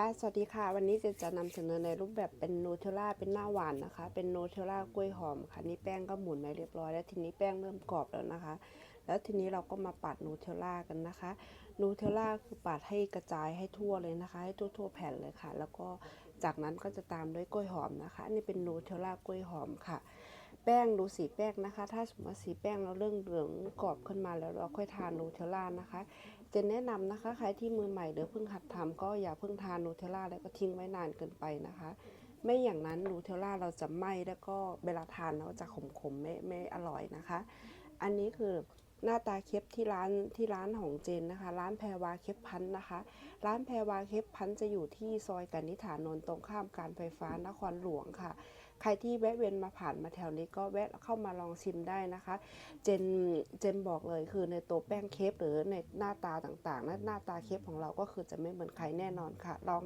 ค่ะสวัสดีค่ะ วันนี้จะจะนำเสนอในรูปแบบเป็นนูเทลล่าเป็นหน้าหวานนะคะ เป็นนูเทลล่ากล้วยหอมค่ะ นี่แป้งก็หมุนมาเรียบร้อยแล้วทีนี้แป้งเริ่มกรอบแล้วนะคะ แล้วทีนี้เราก็มาปัดนูเทลล่ากันนะคะนูเทลล่าคือปัดให้กระจายให้ทั่วเลยนะคะ ให้ทั่วๆแผ่นเลยค่ะ แล้วก็จากนั้นก็จะตามด้วยกล้วยหอมนะคะ นี่เป็นนูเทลล่ากล้วยหอมค่ะ แป้งดูสีแป้งนะคะ ถ้าสมมติว่าสีแป้งเราเรื่องเหลืองกรอบขึ้นมาแล้วเราค่อยทานนูเทลล่านะคะ จะแนะนำนะคะใครที่มือใหม่หรือเพิ่งหัดทำก็อย่าเพิ่งทานนูเทลล่าแล้วก็ทิ้งไว้นานเกินไปนะคะ ไม่อย่างนั้นนูเทลล่าเราจะไหม้แล้วก็เวลาทานเราจะขมๆไม่ไม่อร่อยนะคะ อันนี้คือ หน้าตาเคปที่ร้านที่ร้านของเจนนะคะ ร้านแพรวาเคปพันธ์นะคะ ร้านแพรวาเคปพันธ์จะอยู่ที่ซอยกันนิฐานนท์ตรงข้ามการไฟฟ้านครหลวงค่ะ ใครที่แวะเวียนมาผ่านมาแถวนี้ก็แวะเข้ามาลองชิมได้นะคะ เจนเจนบอกเลยคือในตัวแป้งเคปหรือในหน้าตาต่างๆน้าหน้าตาเคปของเราก็คือจะไม่เหมือนใครแน่นอนค่ะลอง